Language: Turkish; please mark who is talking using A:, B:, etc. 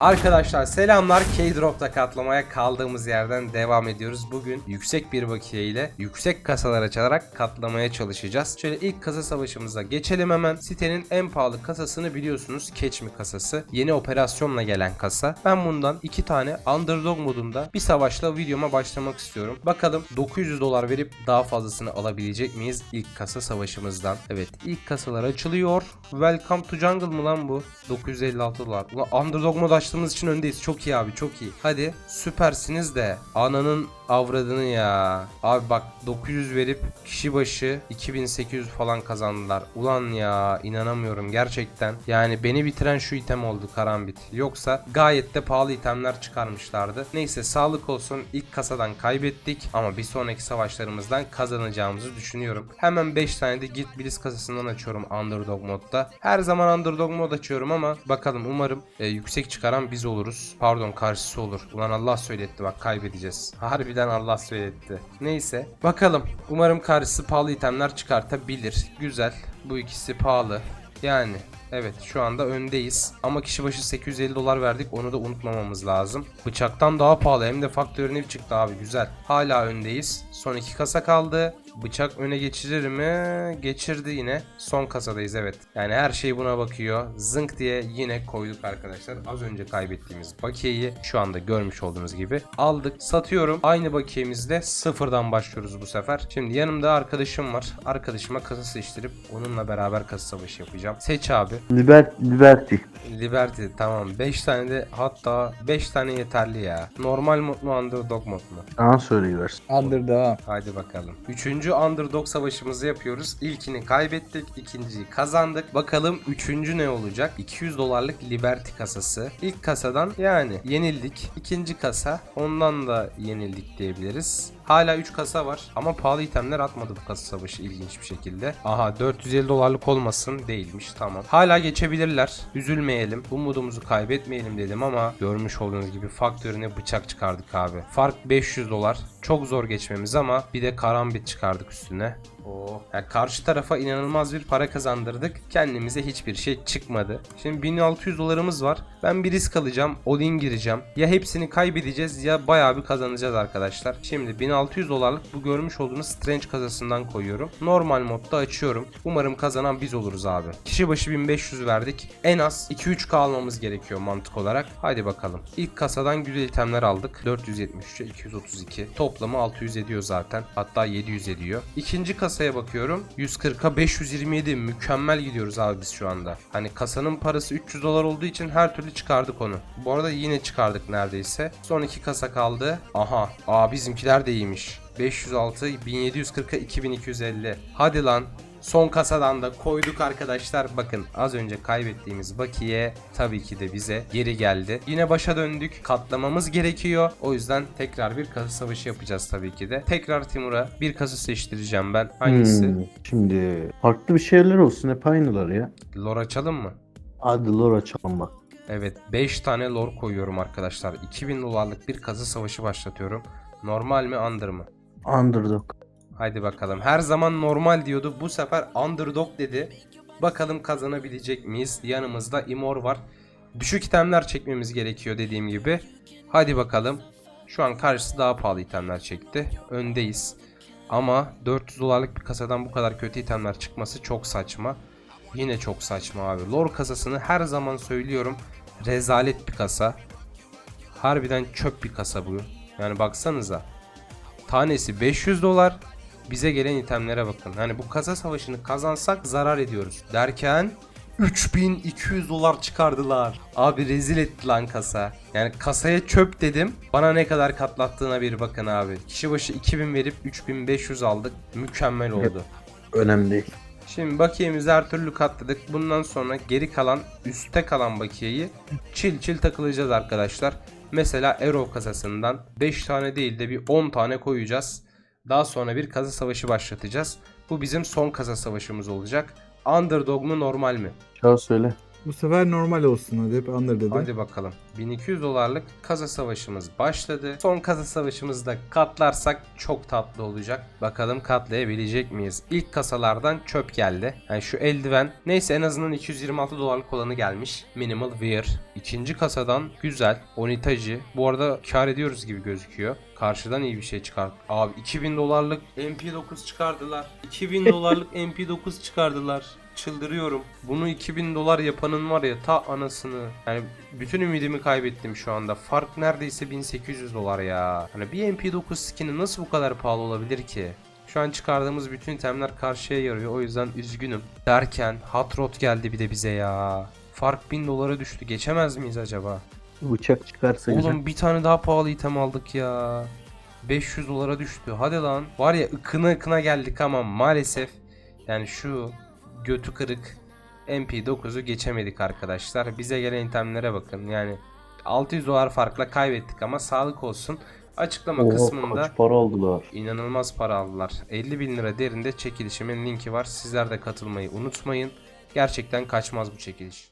A: Arkadaşlar selamlar. K-Drop'ta katlamaya kaldığımız yerden devam ediyoruz. Bugün yüksek bir bakiye ile yüksek kasalar açarak katlamaya çalışacağız. Şöyle ilk kasa savaşımıza geçelim hemen. Sitenin en pahalı kasasını biliyorsunuz. Keçmi kasası. Yeni operasyonla gelen kasa. Ben bundan iki tane Underdog modunda bir savaşla videoma başlamak istiyorum. Bakalım 900 dolar verip daha fazlasını alabilecek miyiz ilk kasa savaşımızdan? Evet ilk kasalar açılıyor. Welcome to Jungle mı lan bu? 956 dolar. Ulan Underdog mod açtığımız için öndeyiz. Çok iyi abi çok iyi. Hadi süpersiniz de ananın avradını ya. Abi bak 900 verip kişi başı 2800 falan kazandılar. Ulan ya inanamıyorum gerçekten. Yani beni bitiren şu item oldu karambit. Yoksa gayet de pahalı itemler çıkarmışlardı. Neyse sağlık olsun ilk kasadan kaybettik ama bir sonraki savaşlarımızdan kazanacağımızı düşünüyorum. Hemen 5 tane de Git Blitz kasasından açıyorum Underdog modda. Her zaman Underdog mod açıyorum ama bakalım umarım e, yüksek çıkaran biz oluruz. Pardon karşısı olur. Ulan Allah söyletti bak kaybedeceğiz. Harbiden Allah söyletti. Neyse bakalım. Umarım karşısı pahalı itemler çıkartabilir. Güzel. Bu ikisi pahalı. Yani Evet şu anda öndeyiz. Ama kişi başı 850 dolar verdik onu da unutmamamız lazım. Bıçaktan daha pahalı hem de faktörün ev çıktı abi güzel. Hala öndeyiz. Son iki kasa kaldı. Bıçak öne geçirir mi? Geçirdi yine. Son kasadayız evet. Yani her şey buna bakıyor. Zınk diye yine koyduk arkadaşlar. Az önce kaybettiğimiz bakiyeyi şu anda görmüş olduğunuz gibi aldık. Satıyorum. Aynı bakiyemizde sıfırdan başlıyoruz bu sefer. Şimdi yanımda arkadaşım var. Arkadaşıma kasa seçtirip onunla beraber kasa savaşı yapacağım. Seç abi.
B: Liber, Liberty.
A: Liberty tamam 5 tane de hatta 5 tane yeterli ya. Normal mod mu underdog mod mu?
B: Sana söyleyiversin.
C: Underdog.
A: Haydi bakalım. Üçüncü underdog savaşımızı yapıyoruz. İlkini kaybettik, ikinciyi kazandık. Bakalım üçüncü ne olacak? 200 dolarlık Liberty kasası. İlk kasadan yani yenildik. İkinci kasa ondan da yenildik diyebiliriz. Hala 3 kasa var ama pahalı itemler atmadı bu kasa savaşı ilginç bir şekilde. Aha 450 dolarlık olmasın değilmiş tamam. Hala geçebilirler. Üzülmeyelim. Umudumuzu kaybetmeyelim dedim ama görmüş olduğunuz gibi faktörüne bıçak çıkardık abi. Fark 500 dolar. Çok zor geçmemiz ama bir de karambit çıkardık üstüne. Oo. Yani karşı tarafa inanılmaz bir para kazandırdık. Kendimize hiçbir şey çıkmadı. Şimdi 1600 dolarımız var. Ben bir risk alacağım. All-in gireceğim. Ya hepsini kaybedeceğiz ya bayağı bir kazanacağız arkadaşlar. Şimdi 1600 dolarlık bu görmüş olduğunuz Strange kasasından koyuyorum. Normal modda açıyorum. Umarım kazanan biz oluruz abi. Kişi başı 1500 verdik. En az 2-3k almamız gerekiyor mantık olarak. Haydi bakalım. İlk kasadan güzel itemler aldık. 473'e 232. Toplamı 600 ediyor zaten. Hatta 700 ediyor. İkinci kasaya bakıyorum. 140'a 527. Mükemmel gidiyoruz abi biz şu anda. Hani kasanın parası 300 dolar olduğu için her türlü çıkardık onu. Bu arada yine çıkardık neredeyse. Son iki kasa kaldı. Aha. Aa bizimkiler de iyiymiş. 506, 1740'a 2250. Hadi lan. Son kasadan da koyduk arkadaşlar. Bakın az önce kaybettiğimiz bakiye tabii ki de bize geri geldi. Yine başa döndük. Katlamamız gerekiyor. O yüzden tekrar bir kasa savaşı yapacağız tabii ki de. Tekrar Timur'a bir kasa seçtireceğim ben. Hangisi?
B: Hmm, Şimdi farklı bir şeyler olsun hep aynılar ya.
A: Lore açalım mı?
B: Hadi lore açalım bak.
A: Evet 5 tane lore koyuyorum arkadaşlar. 2000 dolarlık bir kasa savaşı başlatıyorum. Normal mi under mı?
B: Underdog.
A: Haydi bakalım. Her zaman normal diyordu. Bu sefer underdog dedi. Bakalım kazanabilecek miyiz? Yanımızda Imor var. Düşük itemler çekmemiz gerekiyor dediğim gibi. Hadi bakalım. Şu an karşısı daha pahalı itemler çekti. Öndeyiz. Ama 400 dolarlık bir kasadan bu kadar kötü itemler çıkması çok saçma. Yine çok saçma abi. Lore kasasını her zaman söylüyorum. Rezalet bir kasa. Harbiden çöp bir kasa bu. Yani baksanıza. Tanesi 500 dolar. Bize gelen itemlere bakın. Hani bu kasa savaşını kazansak zarar ediyoruz. Derken 3200 dolar çıkardılar. Abi rezil etti lan kasa. Yani kasaya çöp dedim. Bana ne kadar katlattığına bir bakın abi. Kişi başı 2000 verip 3500 aldık. Mükemmel oldu.
B: Önemli değil.
A: Şimdi bakiyemizi her türlü katladık. Bundan sonra geri kalan üstte kalan bakiyeyi çil çil takılacağız arkadaşlar. Mesela Arrow kasasından 5 tane değil de bir 10 tane koyacağız. Daha sonra bir kasa savaşı başlatacağız. Bu bizim son kasa savaşımız olacak. Underdog mu normal mi?
B: Çağ söyle.
C: Bu sefer normal olsun hadi hep Under dedim.
A: Hadi bakalım. 1200 dolarlık kasa savaşımız başladı. Son kasa savaşımızda katlarsak çok tatlı olacak. Bakalım katlayabilecek miyiz? İlk kasalardan çöp geldi. Yani şu eldiven. Neyse en azından 226 dolarlık olanı gelmiş. Minimal Wear. İkinci kasadan güzel. Onitaji. Bu arada kar ediyoruz gibi gözüküyor. Karşıdan iyi bir şey çıkart. Abi 2000 dolarlık MP9 çıkardılar. 2000 dolarlık MP9 çıkardılar. Çıldırıyorum. Bunu 2000 dolar yapanın var ya ta anasını. Yani bütün ümidimi kaybettim şu anda. Fark neredeyse 1800 dolar ya. Hani bir MP9 skin'i nasıl bu kadar pahalı olabilir ki? Şu an çıkardığımız bütün itemler karşıya yarıyor. O yüzden üzgünüm. Derken Hot Rod geldi bir de bize ya. Fark 1000 dolara düştü. Geçemez miyiz acaba?
B: Bıçak çıkarsa güzel.
A: Oğlum bir tane daha pahalı item aldık ya. 500 dolara düştü. Hadi lan. Var ya ıkına ıkına geldik ama maalesef yani şu götü kırık MP9'u geçemedik arkadaşlar. Bize gelen itemlere bakın. Yani 600 dolar farkla kaybettik ama sağlık olsun. Açıklama
B: Oha,
A: kısmında
B: kaç para aldılar.
A: inanılmaz para aldılar. 50 bin lira değerinde çekilişimin linki var. Sizler de katılmayı unutmayın. Gerçekten kaçmaz bu çekiliş.